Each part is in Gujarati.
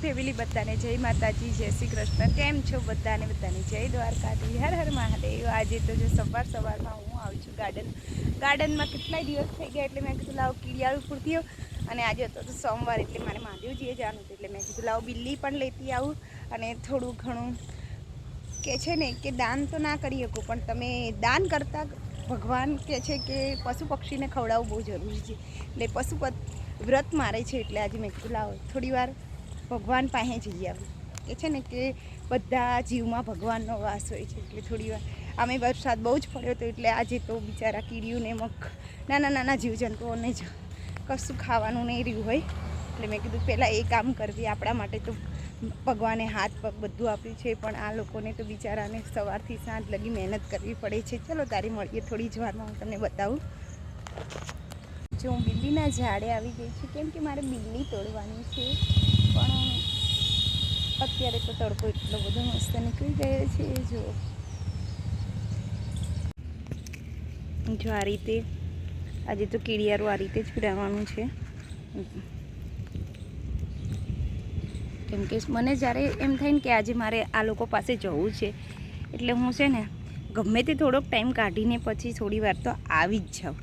ફેમિલી બધાને જય માતાજી, જય શ્રી કૃષ્ણ. કેમ છો બધાને? બધાને જય દ્વારકાથી હર હર મહાદેવ. આજે તો જો સવાર સવારમાં હું આવું છું ગાર્ડન. ગાર્ડનમાં કેટલાય દિવસ થઈ ગયા એટલે મેં કીધું લાવ કીડિયાળું પૂરતી અને આજે હતો તો સોમવાર એટલે મારે મહાદેવજીએ જવાનું હતું એટલે મેં કીધું લાવ બિલ્લી પણ લેતી આવું. અને થોડું ઘણું કે છે ને કે દાન તો ના કરી શકું, પણ તમે દાન કરતાં ભગવાન કહે છે કે પશુ પક્ષીને ખવડાવવું બહુ જરૂરી છે. એટલે પશુ વ્રત મારે છે એટલે આજે મેં કીધું લાવો થોડી વાર ભગવાન પાસે જઈ આવું. કે છે ને કે બધા જીવમાં ભગવાનનો વાસ હોય છે એટલે થોડી વાર આમે વરસાદ બહુ જ પડ્યો હતો એટલે આજે તો બિચારા કીડીઓને મગ, નાના નાના જીવજંતુઓને જ કશું ખાવાનું નહીં રહ્યું હોય. એટલે મેં કીધું પહેલાં એ કામ કરવી આપણા માટે તો ભગવાને હાથ પગ બધું આપ્યું છે, પણ આ લોકોને તો બિચારાને સવારથી સાંજ લગી મહેનત કરવી પડે છે. ચલો તારી મળીએ થોડી જ વારમાં, હું તમને બતાવું. જો હું બિલ્લીના ઝાડે આવી ગઈ છું, કેમ કે મારે બિલ્લી તોડવાની છે. પણ અત્યારે તો તડકો એટલો બધો મસ્ત નીકળી ગયો છે જો જો આ રીતે, આજે તો કીડિયારું આ રીતે જ પીડાવવાનું છે. કેમ કે મને જ્યારે એમ થાય ને કે આજે મારે આ લોકો પાસે જવું છે, એટલે હું છે ને ગમે તે થોડોક ટાઈમ કાઢીને પછી થોડી વાર તો આવી જ જાઉં.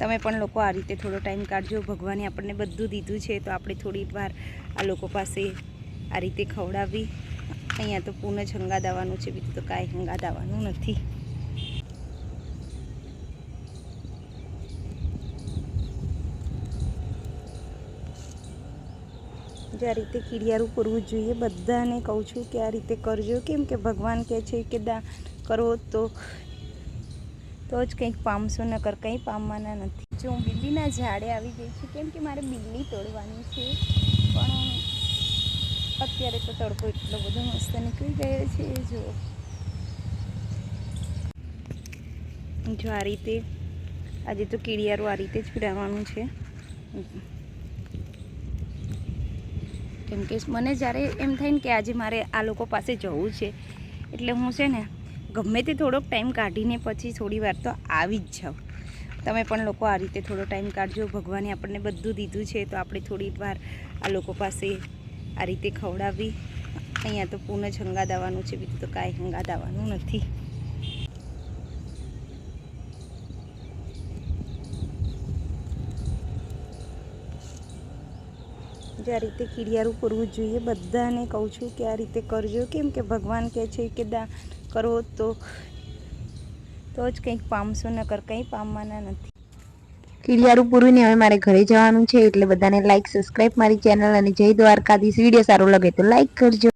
તમે પણ લોકો આ રીતે થોડો ટાઈમ કાઢજો. ભગવાને આપણને બધું દીધું છે, તો આપણે થોડી વાર આ લોકો પાસે આ રીતે ખવડાવી. અહીંયા તો પૂર્ણ જ હંગાદ આવવાનું છે, બીજું તો કાંઈ હંગાદ આવવાનું નથી. જે આ રીતે કીડિયારું કરવું જોઈએ, બધાને કહું છું કે આ રીતે કરજો. કેમ કે ભગવાન કહે છે કે દા કરો તો તો જ કંઈક પામશો, નકર કંઈ પામવાના નથી. જો હું બિલ્લીના ઝાડે આવી ગઈ છું, કેમ કે મારે બિલ્લી તોડવાની છે, પણ અત્યારે તો તડકો એટલો બધો મસ્ત નીકળી ગયો છે, જો. જો આ રીતે, આજે તો કીડિયારું આ રીતે જ પીડાવવાનું છે. કેમ કે મને જ્યારે એમ થાય ને કે આજે મારે આ લોકો પાસે જવું છે, એટલે હું છે ને ગમે તે થોડોક ટાઈમ કાઢીને પછી થોડી વાર તો આવી જ જાઓ. તમે પણ લોકો આ રીતે થોડો ટાઈમ કાઢજો. ભગવાને આપણને બધું દીધું છે, તો આપણે થોડી વાર આ લોકો પાસે આ રીતે ખવડાવી. અહીંયા તો પૂર્ણ જ હંગાદ આવવાનું છે, બીજું તો કાંઈ હંગાદ આવવાનું નથી. જે આ રીતે કીડિયારું કરવું જોઈએ. બધાને કહું છું કે આ રીતે કરજો. કેમ કે ભગવાન કહે છે કે દા કરો તો તો જ કંઈક પામશો, નકર કંઈ પામવાના નથી. કીડિયારું પૂરું ને હવે મારે ઘરે જવાનું છે, એટલે બધાને લાઈક સબસ્ક્રાઇબ મારી ચેનલ અને જય દ્વારકાધીશ. વીડિયો સારો લાગે તો લાઈક કરજો.